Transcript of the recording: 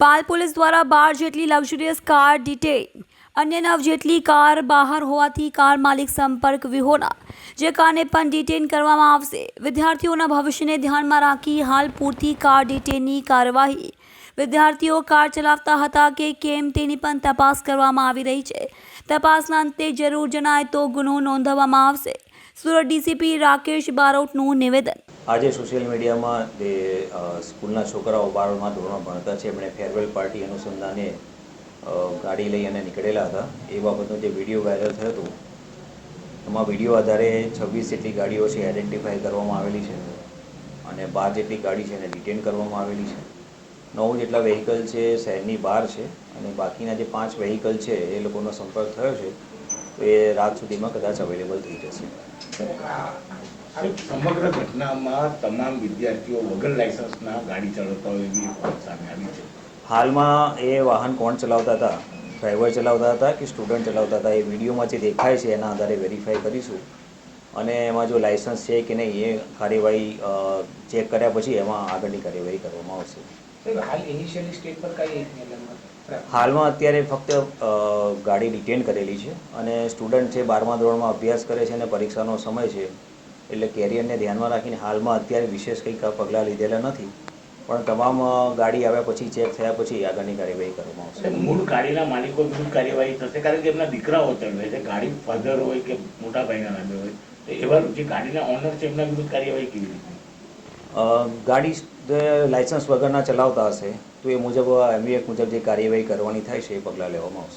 પાલ police દ્વારા બાર જેટલી luxurious car detain, અન્ય નવ જેટલી કાર બહાર હોવાથી કાર માલિક સંપર્ક વિહોણા, જે કારને પણ ડિટેઇન કરવામાં આવશે. વિદ્યાર્થીઓના ભવિષ્યને ધ્યાનમાં રાખી હાલ પૂરતી કાર ડિટેઇનની કાર્યવાહી. વિદ્યાર્થીઓ કાર ચલાવતા હતા કે કેમ તેની પણ તપાસ કરવામાં આવી રહી છે. તપાસના અંતે જરૂર જણાય તો ગુનો નોંધવામાં આવશે. સુરત ડીસીપી રાકેશ બારોટનું નિવેદન. આજે સોશિયલ મીડિયામાં જે સ્કૂલના છોકરાઓ બારમા ધોરણમાં ભણતા છે, એમણે ફેરવેલ પાર્ટી અનુસંધાને ગાડી લઈ અને નીકળેલા હતા. એ બાબતનો જે વીડિયો વાયરલ થયો હતો, એમાં વીડિયો આધારે છવ્વીસ જેટલી ગાડીઓ છે આઈડેન્ટિફાઈ કરવામાં આવેલી છે અને બાર જેટલી ગાડી છે એને ડિટેન કરવામાં આવેલી છે. નવ જેટલા વેહિકલ છે શહેરની બહાર છે અને બાકીના જે પાંચ વેહિકલ છે એ લોકોનો સંપર્ક થયો છે, તો એ રાત સુધીમાં કદાચ અવેલેબલ થઈ જશે. સમગ્ર ઘટનામાં તમામ વિદ્યાર્થીઓ વગર લાયસન્સના ગાડી ચલાવતા હોય એવી સામે આવી છે. હાલમાં એ વાહન કોણ ચલાવતા હતા? ડ્રાઈવર ચલાવતા હતા કે સ્ટુડન્ટ ચલાવતા હતા? એ વિડીયોમાં જે દેખાય છે, એના આધારે વેરીફાઈ કરીશું. અને એમાં જો લાયસન્સ છે કે નહીં એ કાર્યવાહી ચેક કર્યા પછી એમાં આગળની કાર્યવાહી કરવામાં આવશે. હાલ ઇનિશિયલી સ્ટેજ પર કઈ હાલમાં અત્યારે ફક્ત ગાડી ડિટેન કરેલી છે અને સ્ટુડન્ટ છે બારમા ધોરણમાં અભ્યાસ કરે છે અને પરીક્ષાનો સમય છે. એટલે કેરિયરને ધ્યાનમાં રાખીને હાલમાં અત્યારે વિશેષ કંઈક પગલાં લીધેલા નથી. પણ તમામ ગાડી આવ્યા પછી ચેક થયા પછી આગળની કાર્યવાહી કરવામાં આવશે. મૂળ ગાડીના માલિકો વિરુદ્ધ કાર્યવાહી થશે કારણ કે એમના દીકરાઓ ચડવે છે. ગાડી ફાધર હોય કે મોટા ભાઈના નામે હોય. એવા જે ગાડીના ઓનર છે, એમના વિરુદ્ધ કાર્યવાહી કેવી રીતે? ગાડી લાયસન્સ વગરના ચલાવતા હશે, તો એ મુજબ એમવીએક મુજબ જે કાર્યવાહી કરવાની થાય છે, એ પગલાં લેવામાં આવશે.